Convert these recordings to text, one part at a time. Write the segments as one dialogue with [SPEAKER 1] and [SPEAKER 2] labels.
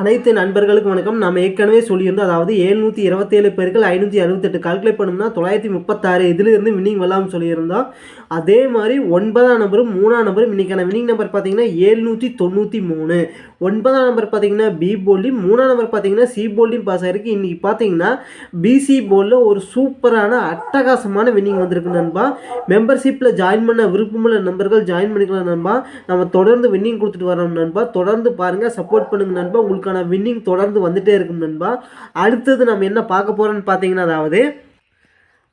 [SPEAKER 1] அனைத்து நண்பர்களுக்கும் வணக்கம். நம்ம ஏற்கனவே சொல்லியிருந்தோம் அதாவது எழுநூற்றி இருபத்தேழு பேர்கள் ஐநூற்றி அறுபத்தெட்டு கால்குலேட் பண்ணோம்னா தொள்ளாயிரத்தி முப்பத்தாறு இதிலிருந்து வின்னிங் வரலாம்னு சொல்லியிருந்தோம். அதே மாதிரி ஒன்பதாம் நம்பரும் மூணாம் நம்பரும் இன்றைக்கான வின்னிங் நம்பர் பார்த்தீங்கன்னா ஏழ்நூற்றி தொண்ணூற்றி மூணு. ஒன்பதாம் நம்பர் பார்த்தீங்கன்னா பி போல்டி மூணாம் நம்பர் பார்த்தீங்கன்னா சி போல்டிங் பாஸ் ஆகிருக்கு இன்றைக்கி பார்த்தீங்கன்னா பிசி போலில் ஒரு சூப்பரான அட்டகாசமான வின்னிங் வந்திருக்கு நண்பா. மெம்பர்ஷிப்பில் ஜாயின் பண்ண விருப்பமுள்ள நண்பர்கள் ஜாயின் பண்ணிக்கலாம் நண்பா. நம்ம தொடர்ந்து வின்னிங் கொடுத்துட்டு வரோம் நண்பா. தொடர்ந்து பாருங்கள் சப்போர்ட் பண்ணுங்கள் நண்பா. உங்களுக்கு உங்களுக்கான வின்னிங் தொடர்ந்து வந்துகிட்டே இருக்கும் நண்பா. அடுத்தது நம்ம என்ன பார்க்க போகிறோம்னு பார்த்தீங்கன்னா அதாவது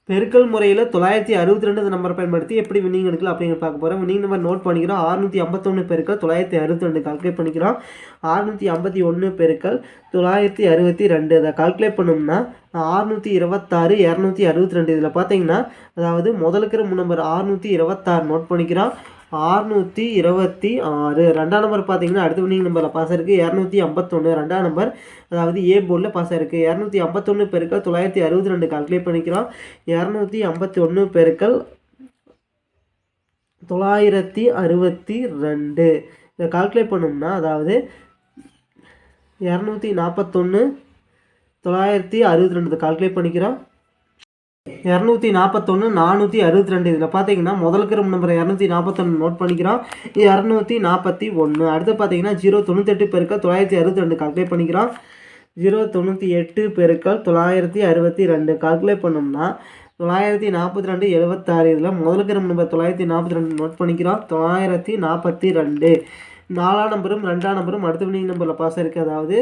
[SPEAKER 1] பெருக்கல் முறையில் தொள்ளாயிரத்தி அறுபத்தி ரெண்டு நம்பர் பயன்படுத்தி எப்படி வின்னிங் எடுக்கலாம் அப்படிங்கிற பார்க்க போகிறோம் வின்னிங் நம்பர் நோட் பண்ணிக்கிறோம். அறுநூற்றி ஐம்பத்தொன்று பெருக்கள் தொள்ளாயிரத்தி அறுபத்தி ரெண்டு கால்குலேட் பண்ணிக்கிறோம். அறுநூற்றி ஐம்பத்தி ஒன்று பெருக்கள் தொள்ளாயிரத்தி அறுபத்தி ரெண்டு அதை கால்குலேட் பண்ணோம்னா அறுநூற்றி இருபத்தாறு இரநூத்தி அறுபத்தி ரெண்டு இதில் பார்த்தீங்கன்னா அதாவது முதலுக்கிற நம்பர் அறுநூற்றி இருபத்தாறு நோட் பண்ணிக்கிறோம். ஆறுநூற்றி இருபத்தி ஆறு. ரெண்டாம் நம்பர் பார்த்தீங்கன்னா அடுத்த வினிங் நம்பரில் பாஸ் இருக்குது இரநூத்தி ஐம்பத்தொன்று ரெண்டாம் நம்பர் அதாவது ஏ போர்டில் பாஸ் இருக்குது இரநூத்தி ஐம்பத்தொன்று பெருக்கள் தொள்ளாயிரத்தி அறுபத்தி ரெண்டு கால்குலேட் பண்ணிக்கிறோம். இரநூத்தி ஐம்பத்தி ஒன்று பெருக்கள் தொள்ளாயிரத்தி அறுபத்தி ரெண்டு. இதை கால்குலேட் பண்ணோம்னா அதாவது இரநூத்தி நாற்பத்தொன்று தொள்ளாயிரத்தி அறுபத்தி ரெண்டு கால்குலேட் பண்ணிக்கிறோம். இரநூத்தி நாற்பத்தொன்று நானூற்றி அறுபத்தி ரெண்டு. இதில் பார்த்தீங்கன்னா முதல் கிரம் நம்பர் இரநூத்தி நாற்பத்தொன்று நோட் பண்ணிக்கிறோம். இரநூத்தி நாற்பத்தி ஒன்று அடுத்து பார்த்தீங்கன்னா ஜீரோ தொண்ணூத்தெட்டு பெருக்கள் தொள்ளாயிரத்தி அறுபத்தி ரெண்டு கால்குலேட் பண்ணிக்கிறோம். ஜீரோ தொண்ணூற்றி எட்டு பெருக்கள் தொள்ளாயிரத்தி அறுபத்தி ரெண்டு. கால்குலேட் பண்ணோம்னா தொள்ளாயிரத்தி நாற்பத்தி ரெண்டு எழுபத்தாறு இதில் முதல் கிரம் நம்பர் தொள்ளாயிரத்தி நாற்பத்தி ரெண்டு நோட் பண்ணிக்கிறோம். தொள்ளாயிரத்தி நாற்பத்தி ரெண்டு. நாலாம் நம்பரும் ரெண்டாம் நம்பரும் அடுத்த வினிங் நம்பரில் பாஸ் இருக்குது அதாவது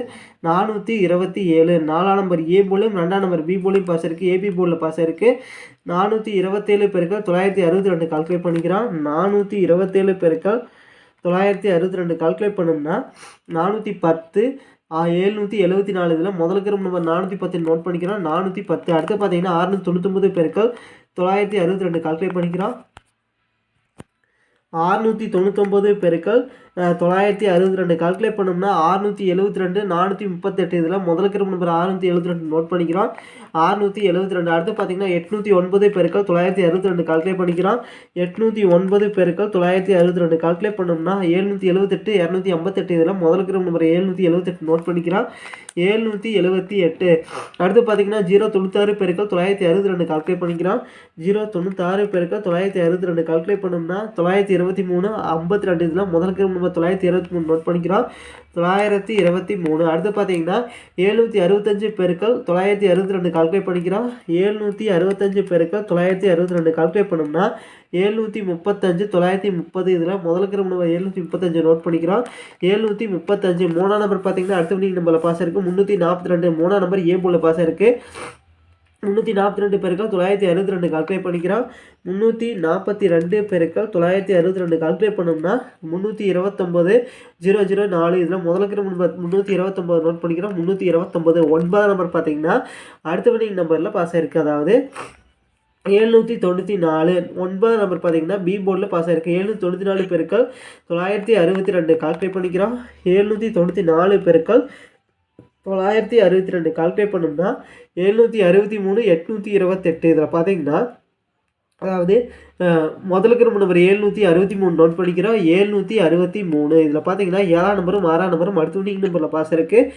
[SPEAKER 1] நானூற்றி இருபத்தி ஏழு. நாலாம் நம்பர் ஏ போலையும் ரெண்டாம் நம்பர் பி போலையும் பாஸ் இருக்குது ஏபி போலில் பாஸ் இருக்குது நானூற்றி இருபத்தேழு பெருக்கள் தொள்ளாயிரத்தி அறுபத்தி ரெண்டு கால்குலேட் பண்ணிக்கிறான் நானூற்றி இருபத்தேழு பெருக்கள் தொள்ளாயிரத்தி அறுபத்தி ரெண்டு கால்குலேட் பண்ணோம்னா நானூற்றி பத்து ஏழ்நூற்றி எழுபத்தி நாலு. இதில் முதல் கிரம் நம்பர் நானூற்றி பத்து நோட் பண்ணிக்கிறோம். நானூற்றி பத்து. அடுத்து பார்த்தீங்கன்னா அறுநூற்றி தொண்ணூத்தொம்பது பெருக்கள் தொள்ளாயிரத்தி அறுபத்தி ரெண்டு கால்குலேட் பண்ணிக்கிறோம். ஆறுநூற்றி தொண்ணூத்தொம்பது பெருக்கள் தொள்ளாயிரத்தி அறுபத்தி ரெண்டு. கால்குலேட் பண்ணோம்னா ஆறுநூற்றி எழுபத்தி ரெண்டு நானூற்றி முப்பத்தெட்டு. இதில் முதல் கிரும நம்பர் ஆறுநூற்றி எழுபத்தி ரெண்டு நோட் பண்ணிக்கிறோம். ஆறுநூற்றி எழுபத்தி ரெண்டு. அடுத்து பார்த்தீங்கன்னா எட்நூற்றி ஒன்பது பெருக்கள் தொள்ளாயிரத்தி அறுபத்தி ரெண்டு கால்குலேட் பண்ணிக்கிறோம். எட்நூற்றி ஒன்பது பெருக்கள் தொள்ளாயிரத்தி அறுபத்தி ரெண்டு கால்குலேட் பண்ணோம்னா ஏழ்நூற்றி எழுபத்தெட்டு இரநூத்தி ஐம்பத்தெட்டு. இதில் முதல் கிரும நம்பர் ஏழ்நூற்றி எழுபத்தெட்டு நோட் பண்ணிக்கிறோம். ஏழ்நூற்றி எழுபத்தி எட்டு. அடுத்து பார்த்தீங்கன்னா ஜீரோ தொண்ணூத்தாறு பெருக்கள் தொள்ளாயிரத்தி அறுபத்தி ரெண்டு கால்குலேட் பண்ணிக்கிறோம். ஜீரோ தொண்ணூத்தாறு பெருக்கள் தொள்ளாயிரத்தி அறுபத்தி ரெண்டு கால்குலேட் பண்ணோம்னா தொள்ளாயிரத்தி இருபத்தி மூணு ஐம்பத்தி ரெண்டு. இதில் முதல் கிரும நம்பர் தொள்ளாயிரத்தி இருபத்தி மூணு நோட் பண்ணிக்கிறோம். தொள்ளாயிரத்தி இருபத்தி மூணு. அடுத்து பார்த்தீங்கன்னா ஏழ்நூற்றி அறுபத்தஞ்சு பெருக்கள் தொள்ளாயிரத்தி அறுபத்தி ரெண்டு கால்குலேட் பண்ணிக்கிறோம். ஏழ்நூற்றி அறுபத்தஞ்சு பெருக்கள் தொள்ளாயிரத்தி அறுபத்தி ரெண்டு கால்குலேட் பண்ணோம்னா ஏழ்நூற்றி முப்பத்தஞ்சு தொள்ளாயிரத்தி முப்பது இதில் முதல் கிரம் நம்பர் ஏழ்நூற்றி முப்பத்தஞ்சு நோட் பண்ணிக்கிறோம். ஏழ்நூற்றி முப்பத்தஞ்சு மூணாம் நம்பர் பார்த்தீங்கன்னா அடுத்த வினிங் நம்பரில் பாஸ் இருக்குது முந்நூற்றி நாற்பத்தி ரெண்டு மூணாம் நம்பர் ஏ போல பாஸ் இருக்குது முந்நூற்றி நாற்பத்தி ரெண்டு பெருக்கள் தொள்ளாயிரத்தி அறுபத்தி ரெண்டு கால்குலேட் பண்ணிக்கிறோம். முந்நூற்றி நாற்பத்தி ரெண்டு பெருக்கள் தொள்ளாயிரத்தி அறுபத்தி ரெண்டு கால்குலேட் பண்ணோம்னா முந்நூற்றி இருபத்தொம்போது ஜீரோ ஜீரோ நாலு. இதில் முதலுக்கு முந்நூற்றி இருபத்தொம்போது நோட் பண்ணிக்கிறோம். முந்நூற்றி இருபத்தொம்போது ஒன்பதாம் நம்பர் பார்த்தீங்கன்னா அடுத்த வினிங் நம்பரில் பாஸ் ஆயிருக்கு. அதாவது ஏழ்நூற்றி தொண்ணூற்றி நாலு. ஒன்பதாம் நம்பர் பார்த்தீங்கன்னா பி போர்டில் பாஸ் ஆயிருக்கு. ஏழ்நூற்றி தொண்ணூற்றி நாலு பெருக்கள் தொள்ளாயிரத்தி அறுபத்தி ரெண்டு கால்குலேட் பண்ணிக்கிறோம். ஏழ்நூற்றி தொண்ணூற்றி நாலு பெருக்கள் தொள்ளாயிரத்தி அறுபத்தி ரெண்டு கால்குலேட் பண்ணோம்னா எழுநூற்றி அறுபத்தி மூணு எட்நூற்றி இருபத்தெட்டு. இதில் பார்த்தீங்கன்னா அதாவது முதலுக்கு நம்ம நம்பர் ஏழ்நூற்றி அறுபத்தி மூணு நோட் பண்ணிக்கிறோம். ஏழ்நூற்றி அறுபத்தி மூணு. இதில் பார்த்தீங்கன்னா ஏழாம் நம்பரும் ஆறாம் நம்பரும் அடுத்து வினிங் நம்பரில் பாஸ் இருக்குது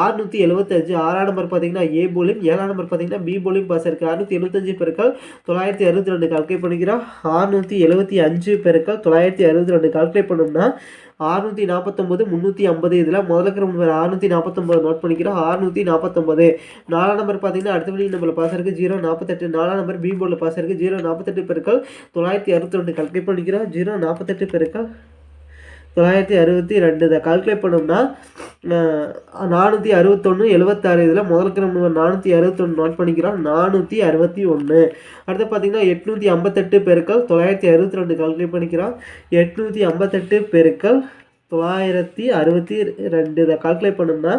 [SPEAKER 1] ஆறுநூற்றி எழுபத்தஞ்சு ஆறாம் நம்பர் பார்த்தீங்கன்னா ஏ போலியும் ஏழாம் நம்பர் பார்த்தீங்கன்னா பி போலியும் பாஸ் இருக்குது அறுநூற்றி எழுபத்தஞ்சு பெருக்கள் தொள்ளாயிரத்தி அறுபத்தி ரெண்டு கால்குலேட் பண்ணிக்கிறோம். ஆறுநூற்றி எழுபத்தி அஞ்சு பெருக்கள் தொள்ளாயிரத்தி அறுபத்தி ரெண்டு கால்குலேட் பண்ணோம்னா அறுநூற்றி நாற்பத்தொம்பது முந்நூற்றி ஐம்பது இதில் முதல்ல இருக்கிற நம்பர் அறுநூற்றி நாற்பத்தொம்பது நோட் பண்ணிக்கிறோம். ஆறுநூற்றி நாற்பத்தொம்பது நாலாம் நம்பர் பார்த்தீங்கன்னா அடுத்த மணி நம்பரில் பாஸ் இருக்குது ஜீரோ நாற்பத்தெட்டு நாலாம் நம்பர் பி போர்டில் பாஸ் இருக்குது ஜீரோ நாற்பத்தெட்டு பெருக்கள் தொள்ளாயிரத்தி அறுபத்தி ரெண்டு. கால்குலேட் பண்ணிக்கிறோம். ஜீரோ நாற்பத்தெட்டு பெருக்கள் தொள்ளாயிரத்தி அறுபத்தி ரெண்டு இதை கால்குலேட் பண்ணோம்னா நானூற்றி அறுபத்தொன்று எழுபத்தாறு இதில் முதல் கிரம் நானூற்றி அறுபத்தொன்று நோட் பண்ணிக்கிறோம். நானூற்றி அறுபத்தி ஒன்று அடுத்து பார்த்தீங்கன்னா எட்நூற்றி ஐம்பத்தெட்டு பெருக்கள் தொள்ளாயிரத்தி அறுபத்தி ரெண்டு கால்குலேட் பண்ணிக்கிறோம். எட்நூற்றி ஐம்பத்தெட்டு பெருக்கள் தொள்ளாயிரத்தி அறுபத்தி ரெண்டு இதை கால்குலேட் பண்ணோம்னா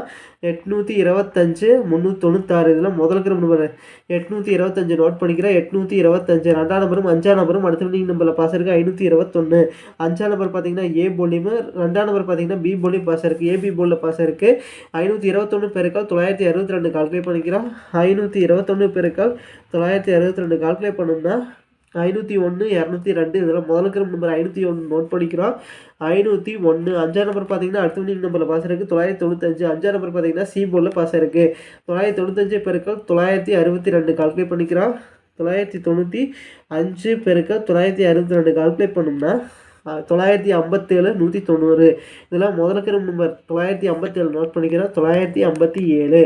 [SPEAKER 1] எட்நூற்றி இருபத்தஞ்சு முந்நூற்றி தொண்ணூத்தாறு இதில் முதல் கிரம் நம்பர் எட்நூற்றி இருபத்தஞ்சு நோட் பண்ணிக்கிறேன் எட்நூற்றி இருபத்தஞ்சு. ரெண்டாம் நம்பரும் அஞ்சாம் நம்பரும் அடுத்த வினிங் நம்பரில் பாஸ் இருக்குது ஐநூற்றி இருபத்தொன்று அஞ்சாம் நம்பர் பார்த்தீங்கன்னா ஏ போலியும் ரெண்டாம் நம்பர் பார்த்தீங்கன்னா பி போலியும் பாஸ் இருக்குது ஏபி போலில் பாஸ் இருக்குது ஐநூற்றி இருபத்தொன்று பேருக்கால் தொள்ளாயிரத்தி அறுபத்தி ரெண்டு கால்குலேட் பண்ணிக்கிறோம் ஐநூற்றி இருபத்தொன்று பேருக்கால் தொள்ளாயிரத்தி அறுபத்தி ரெண்டு கால்குலேட் பண்ணோம்னா ஐநூற்றி ஒன்று இரநூத்தி ரெண்டு. இதில் முதல் இருக்கிற நம்பர் ஐநூற்றி ஒன்று நோட் பண்ணிக்கிறோம். ஐநூற்றி ஒன்று அஞ்சாம் நம்பர் பார்த்தீங்கன்னா அடுத்த வினிங் நம்பரில் பாஸ் இருக்குது தொள்ளாயிரத்தி தொண்ணூத்தஞ்சு அஞ்சாம் நம்பர் பார்த்தீங்கன்னா சி போர்டில் பாஸ் இருக்குது தொள்ளாயிரத்தி தொண்ணூத்தஞ்சு பெருக்கள் தொள்ளாயிரத்தி அறுபத்தி ரெண்டு கால்குலேட் பண்ணிக்கிறோம். தொள்ளாயிரத்தி தொண்ணூற்றி அஞ்சு பெருக்கள் தொள்ளாயிரத்தி அறுபத்தி ரெண்டு கால்குலேட் பண்ணோம்னா தொள்ளாயிரத்தி ஐம்பத்தேழு நூற்றி தொண்ணூறு. இதெல்லாம் முதலுக்கிற நம்பர். தொள்ளாயிரத்தி ஐம்பத்தேழு நோட் பண்ணிக்கிறோம். தொள்ளாயிரத்தி ஐம்பத்தி ஏழு.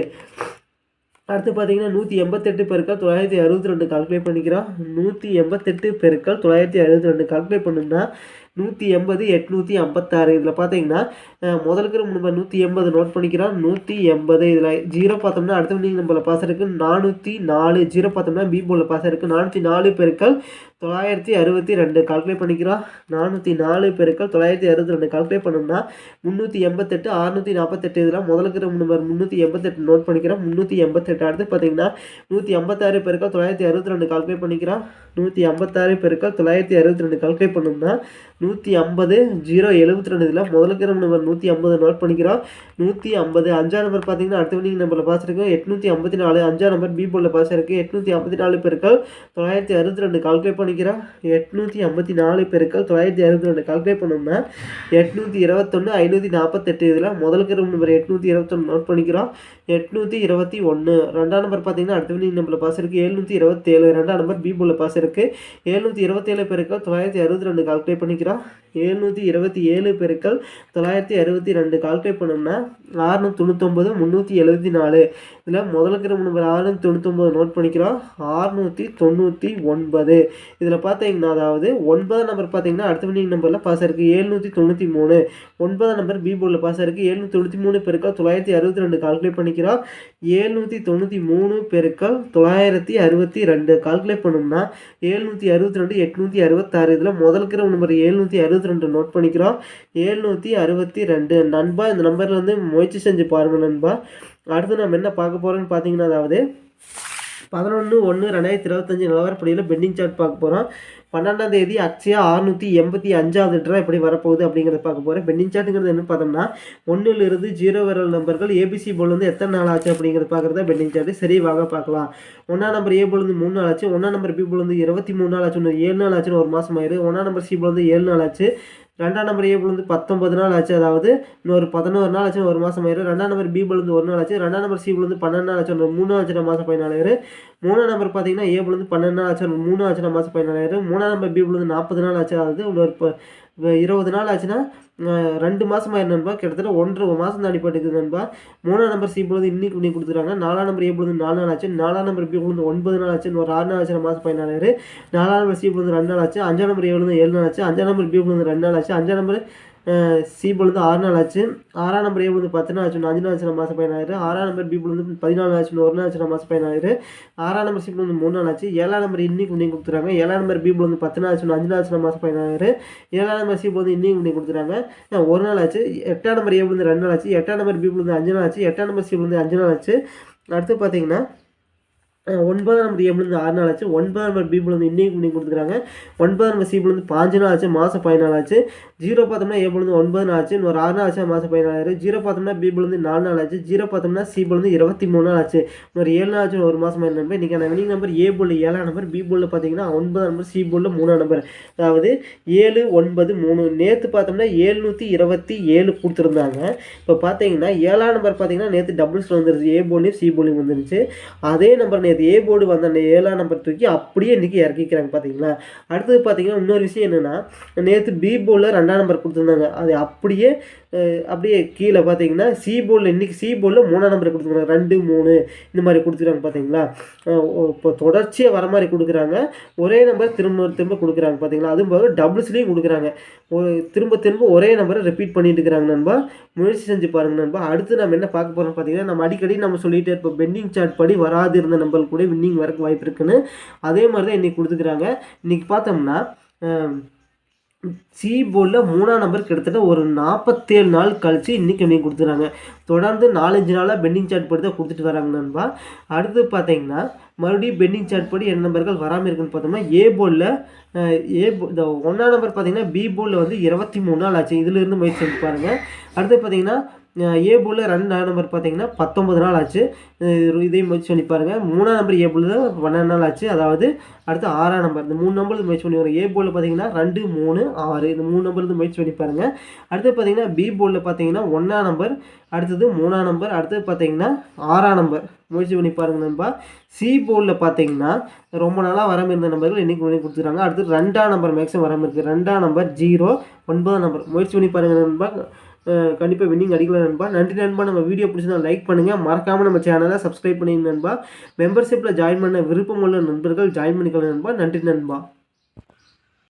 [SPEAKER 1] அடுத்து பார்த்தீங்கன்னா நூற்றி எண்பத்தெட்டு பெருக்கள் தொள்ளாயிரத்தி அறுபத்தி ரெண்டு கால்குலேட் பண்ணிக்கிறோம். நூற்றி எண்பத்தெட்டு பெருக்கள் தொள்ளாயிரத்தி அறுபத்தி ரெண்டு கால்குலேட் பண்ணோம்னா நூற்றி எண்பது எட்நூற்றி ஐம்பத்தாறு. இதில் பார்த்தீங்கன்னா முதலுக்கு நம்ம நூற்றி எண்பது நோட் பண்ணிக்கிறோம். நூற்றி எண்பது இதில் ஜீரோ பார்த்தோம்னா அடுத்த நீங்கள் நம்பரில் பாஸ் இருக்குது நானூற்றி நாலு. ஜீரோ பார்த்தோம்னா பி போர்டில் பாஸ் இருக்குது நானூற்றி நாலு பெருக்கள் தொள்ளாயிரத்தி அறுபத்தி ரெண்டு கால்குலேட் பண்ணிக்கிறோம். நானூற்றி நாலு பெருக்கள் தொள்ளாயிரத்தி அறுபத்தி ரெண்டு கால்குலேட் பண்ணோம்னா முந்நூற்றி எண்பத்தெட்டு அறுநூற்றி நாற்பத்தெட்டு இதெல்லாம் முதல் இருக்கிற நம்பர் முந்நூற்றி எண்பத்தெட்டு நோட் பண்ணிக்கிறோம். முந்நூற்றி எண்பத்தெட்டு அடுத்து பார்த்தீங்கன்னா நூற்றி ஐம்பத்தாறு பெருக்கள் தொள்ளாயிரத்தி அறுபத்தி ரெண்டு கால்குலேட் பண்ணிக்கிறோம். நூற்றி ஐம்பத்தாறு பெருக்கள் தொள்ளாயிரத்தி அறுபத்தி ரெண்டு கால்குலேட் பண்ணோம்னா நூற்றி ஐம்பது ஜீரோ எழுபத்தி ரெண்டு இதில் முதல் இருக்கிற நம்பர் நூற்றி ஐம்பது நோட் பண்ணிக்கிறோம். நூற்றி ஐம்பது அஞ்சா நம்பர் பார்த்தீங்கன்னா அடுத்த வினிங் நம்பரில் பாஸ் எட்நூற்றி ஐம்பத்தி நாலு அஞ்சா நம்பர் பி போர்டில் பாஸ் இருக்குது எட்நூற்றி ஐம்பத்தி நாலு பெருக்கள் தொள்ளாயிரத்தி அறுபத்தி ரெண்டு கால்குலேட் பண்ணிக்கிறோம் எட்நூற்றி ஐம்பத்தி நாலு பெருக்கள் தொள்ளாயிரத்தி அறுபத்தி ரெண்டு கால்குலேட் பண்ணோம்னா எட்நூற்றி இருபத்தொன்று ஐநூற்றி நாற்பத்தெட்டு இதில் முதல் இருக்கிற நம்பர் எட்நூற்றி இருபத்தொன்று நோட் பண்ணிக்கிறோம். எட்நூற்றி இருபத்தி ஒன்று ரெண்டாம் நம்பர் பார்த்தீங்கன்னா அடுத்த வினிங் நம்பரில் பாஸ் இருக்குது எழுநூற்றி இருபத்தேழு. ரெண்டாம் நம்பர் பி போல பாஸ் இருக்குது எழுநூற்றி இருபத்தேழு பெருக்கள் தொள்ளாயிரத்தி அறுபத்தி ரெண்டு கால்குலேட் பண்ணிக்கிறோம். எழுநூற்றி இருபத்தி ஏழு பெருக்கள் தொள்ளாயிரத்தி அறுபத்தி ரெண்டு கால்குலேட் பண்ணோம்னா ஆறுநூற்றி தொண்ணூத்தொம்பது முந்நூற்றி எழுபத்தி நாலு. இதில் முதல் இருக்கிற நம்பர் ஆறுநூற்றி தொண்ணூத்தொம்பது நோட் பண்ணிக்கிறோம். ஆறுநூற்றி தொண்ணூற்றி ஒன்பது. இதில் பார்த்தீங்கன்னா அதாவது ஒன்பதாம் நம்பர் பார்த்தீங்கன்னா அடுத்த வினிங் நம்பரில் பாஸ் இருக்குது எழுநூற்றி தொண்ணூற்றி மூணு. ஒன்பதாம் நம்பர் பி போர்டில் பாஸ் இருக்குது எழுநூற்றி தொண்ணூற்றி மூணு பெருக்கள் தொள்ளாயிரத்தி அறுபத்தி ரெண்டு கால்குலேட் பண்ணிக்கிறோம் ஏழ்நூற்றி தொண்ணூற்றி மூணு பெருக்கள் தொள்ளாயிரத்தி அறுபத்தி ரெண்டு. கால்குலேட் பண்ணோம்னா ஏழ்நூற்றி அறுபத்தி ரெண்டு எட்நூற்றி அறுபத்தாறு இதில் முதல் நம்பர் ஏழ்நூற்றி அறுபத்தி ரெண்டு நோட் பண்ணிக்கிறோம். ஏழ்நூற்றி அறுபத்தி ரெண்டு. நண்பா இந்த நம்பரில் வந்து முயற்சி செஞ்சு பாருங்கள் நண்பா. அடுத்து நம்ம என்ன பார்க்க போகிறோம்னு பார்த்தீங்கன்னா அதாவது பதினொன்று ஒன்று ரெண்டாயிரத்தி இருபத்தஞ்சி நிலவரப்படியில் பெண்டிங் சார்ட் பார்க்க போகிறோம் பன்னெண்டாம் தேதி அக்ஷயா அறுநூற்றி எண்பத்தி அஞ்சாவது ட்ரா எப்படி வரப்போகுது அப்படிங்கிறத பார்க்க போகிறேன் பெண்டிங் சார்ட்டுங்கிறது என்ன பார்த்தோம்னா ஒன்றிலிருந்து ஜீரோ விரல் நம்பர்கள் ஏபிசி போல் வந்து எத்தனை நாள் ஆச்சு அப்படிங்கிறது பார்க்குறதா பெண்டிங் சார்ட்டு சரி வாங்க பார்க்கலாம். ஒன்றா நம்பர் ஏ போல் வந்து மூணு நாள் ஆச்சு. ஒன்றா நம்பர் பி போல் வந்து இருபத்தி மூணு நாள் ஆச்சு. ஒன்று ஏழு நாள் ஆச்சுன்னு ஒரு மாதம் ஆயிடுது. ஒன்றா நம்பர் சி போல் வந்து ஏழு நாள் ஆச்சு. ரெண்டாம் நம்பர் ஏ போல் வந்து பத்தொன்பது நாள் ஆச்சு. அதாவது இன்னொரு பதினோரு நாள் ஆச்சு ஒரு மாதம் ஆயிரும். ரெண்டாம் நம்பர் பி போல் வந்து ஒரு நாள் ஆச்சு. ரெண்டாம் நம்பர் சி போல் வந்து பன்னெண்டு நாள் ஆச்சு. ஒரு மூணு நாள் ஆச்சு மாதம் பதினாலாயிரு மூணாம் நம்பர் பார்த்தீங்கன்னா ஏ போல் வந்து பன்னெண்டு நாள் ஆச்சு. ஒரு மூணு ஆச்சு மாதம் பதினாலாயிரம் மூணாம் நம்பர் பி போல் வந்து நாற்பது நாள் ஆச்சு. அதாவது இன்னொரு இப்போ இருபது நாள் ஆச்சுன்னா ரெண்டு மாதம் நண்பா? கிட்டத்தட்ட ஒன்றரை மாதம் தாண்டி போட்டுக்குது நண்பா. மூணாம் நம்பர் சி பொழுது இன்னைக்கு பண்ணி கொடுத்துருக்காங்க. நாலாம் நம்பர் ஏ பொழுது நாலு நாள் ஆச்சு. நாலாம் நம்பர் பி பொழுது ஒன்பது நாள் ஆச்சு. ஒரு ஆறு நாள் ஆச்சு. மாதம் பதினாலாயிரம் நாலாம் நம்பர் சி பொழுது ரெண்டு நாள் ஆச்சு. அஞ்சாம் நம்பர் ஏ ஏழு நாள் ஆச்சு. அஞ்சாம் நம்பர் பி பொழுது ரெண்டு நாள் ஆச்சு. அஞ்சாம் நம்பர் சி பொழுது ஆறு நாள் ஆச்சு. ஆறாம் நம்பர் ஏ பொழுது பத்து நாள் ஆச்சு. அஞ்சு நாள் ஆச்சு மாதம் பதினாயிரம் ஆறாம் நம்பர் பி பொழுது பதினாலு ஆச்சு ஒரு நாள் ஆச்சு மாதம் பதினாயிரம் ஆறாம் நம்பர் சி பொழுது மூணு நாள் ஆச்சு. ஏழாம் நம்பர் இன்னைக்கு பண்ணி கொடுத்துறாங்க ஏழாம் நம்பர் பி பொழுது பத்து நாள் ஆச்சு அஞ்சு நாள் ஆச்சு மாதம் பதினாயிரம் ஏழாம் நம்பர் சி பொழுது இன்னைக்கு பண்ணி கொடுத்துறாங்க ஒரு நாள் ஆச்சு. எட்டாம் நம்பர் ஏ வந்து ரெண்டு நாள் ஆச்சு. எட்டாம் நம்பர் பி வந்து அஞ்சு நாள் ஆச்சு. எட்டாம் நம்பர் சி வந்து அஞ்சு நாள் ஆச்சு. அடுத்து பார்த்தீங்கன்னா ஒன்பதாம் நம்பர் ஏ ஆறு நாள் ஆச்சு. ஒன்பதாம் நம்பர் பிபிலேருந்து விழுந்து இன்னைக்கு பண்ணி கொடுத்துருக்காங்க. ஒன்பதாம் நம்பர் சிபிலேருந்து பாஞ்சு நாள் ஆச்சு மாதம் பதினாலு ஆச்சு. ஜீரோ பார்த்தோம்னா ஏபிலேருந்து ஒன்பது நாள் ஆச்சு இன்னொரு ஆறு நாள் ஆச்சு மாதம் பதினாலாயிரம் ஜீரோ பார்த்தோம்னா பிபிலேருந்து நாலு நாள் ஆச்சு. ஜீரோ பார்த்தோம்னா சிபிலேருந்து இருபத்தி மூணு நாள் ஆச்சு. இன்னொரு ஏழு நாள் ஆச்சு ஒரு மாதம் பதினாலு நம்பர். நீங்கள் வினிங் நம்பர் ஏ போல் ஏழாம் நம்பர் பி போலில் பார்த்தீங்கன்னா ஒன்பதாம் நம்பர் சி போலில் மூணாம் நம்பர். அதாவது ஏழு ஒன்பது மூணு. நேற்று பார்த்தோம்னா ஏழ்நூற்றி இருபத்தி ஏழு கொடுத்துருந்தாங்க. இப்போ பார்த்தீங்கன்னா ஏழாம் நம்பர் பார்த்தீங்கன்னா நேற்று டபுள்ஸில் வந்துருச்சு. ஏ போலியும் சி போலியும் வந்துருச்சு. அதே நம்பர் நேற்று ஏ போர்டு வந்த அந்த ஏழாம் நம்பர் தூக்கி அப்படியே இன்றைக்கி இறக்கிக்கிறாங்க பார்த்தீங்களா அடுத்தது பார்த்தீங்கன்னா இன்னொரு விஷயம் என்னென்னா நேற்று பி போர்டில் ரெண்டாம் நம்பர் கொடுத்துருந்தாங்க. அது அப்படியே அப்படியே கீழே பார்த்தீங்கன்னா சி போர்டில் இன்றைக்கி சி போர்டில் மூணாம் நம்பர் கொடுத்துருக்காங்க. ரெண்டு மூணு இந்த மாதிரி கொடுத்துருக்காங்க பார்த்தீங்களா? இப்போ தொடர்ச்சியாக வர மாதிரி கொடுக்குறாங்க. ஒரே நம்பர் திரும்ப திரும்ப கொடுக்குறாங்க பார்த்தீங்களா? அதுவும் போக டபுள்ஸ்லேயும் கொடுக்குறாங்க. ஒரு திரும்ப திரும்ப ஒரே நம்பரை ரிப்பீட் பண்ணிட்டு இருக்கிறாங்க நண்பா. முயற்சி செஞ்சு பாருங்க நண்பா. அடுத்து நம்ம என்ன பார்க்க போகிறோம் பார்த்தீங்கன்னா நம்ம அடிக்கடி நம்ம சொல்லிகிட்டே இருப்போம். பெண்டிங் சார்ட் படி வராது இருந்த நம்பர் கூட வின்னிங் வரக்கு வாய்ப்பு இருக்குன்னு. அதே மாதிரி தான் இன்றைக்கி கொடுத்துக்கிறாங்க. இன்றைக்கி பார்த்தோம்னா சி போர்டில் மூணாம் நம்பர் கிட்டத்தட்ட ஒரு நாற்பத்தேழு நாள் கழித்து இன்றைக்கி வின்னிங் கொடுத்துறாங்க. தொடர்ந்து நாலஞ்சு நாளாக பெண்டிங் சார்ட் படி தான் கொடுத்துட்டு வராங்க நண்பா. அடுத்து பார்த்தீங்கன்னா மறுபடியும் பெண்டிங் சார்ட் படி என்ன நம்பர்கள் வராமல் இருக்குன்னு பார்த்தோம்னா ஏ போர்டில் ஏ இந்த ஒன்றாம் நம்பர் பார்த்தீங்கன்னா பி போர்டில் வந்து இருபத்தி மூணு நாள் ஆச்சு. இதிலிருந்து முயற்சி செஞ்சு பாருங்கள் அடுத்து பார்த்தீங்கன்னா ஏ போலில் ரெண்டாம் நம்பர் பார்த்தீங்கன்னா பத்தொம்பது நாள் ஆச்சு. இதையும் முயற்சி பண்ணி பாருங்கள் மூணாம் நம்பர் ஏ போலில் தான் பன்னெண்டு நாள் ஆச்சு. அதாவது அடுத்து ஆறாம் நம்பர் இந்த மூணு நம்பர் முயற்சி பண்ணி வரும் ஏ போலில் பார்த்தீங்கன்னா ரெண்டு மூணு ஆறு. இந்த மூணு நம்பர் வந்து முயற்சி பண்ணி பாருங்கள் அடுத்து பார்த்தீங்கன்னா பி போர்டில் பார்த்தீங்கன்னா ஒன்றாம் நம்பர் அடுத்தது மூணாம் நம்பர் அடுத்தது பார்த்தீங்கன்னா ஆறாம் நம்பர் முயற்சி பண்ணி பாருங்க நண்பா. சி போர்டில் பார்த்தீங்கன்னா ரொம்ப நாளாக வராமல் இருந்த நம்பர்கள் இன்றைக்கி பண்ணி கொடுத்துருக்காங்க. அடுத்து ரெண்டாம் நம்பர் மேக்ஸிமம் வராமல் இருக்குது ரெண்டாம் நம்பர் ஜீரோ ஒன்பதாம் நம்பர் முயற்சி பண்ணி பாருங்கள் நண்பா. கண்டிப்பாக வின்னிங் அடிக்கலாம் நண்பா. நன்றி நண்பா. நம்ம வீடியோ பிடிச்சிருந்தா லைக் பண்ணுங்கள் மறக்காமல் நம்ம சேனலை சப்ஸ்கிரைப் பண்ணிங்க நண்பா. மெம்பர்ஷிப்பில் ஜாயின் பண்ண விருப்பமுள்ள நண்பர்கள் ஜாயின் பண்ணிக்கலாம் நண்பா. நன்றி நண்பா.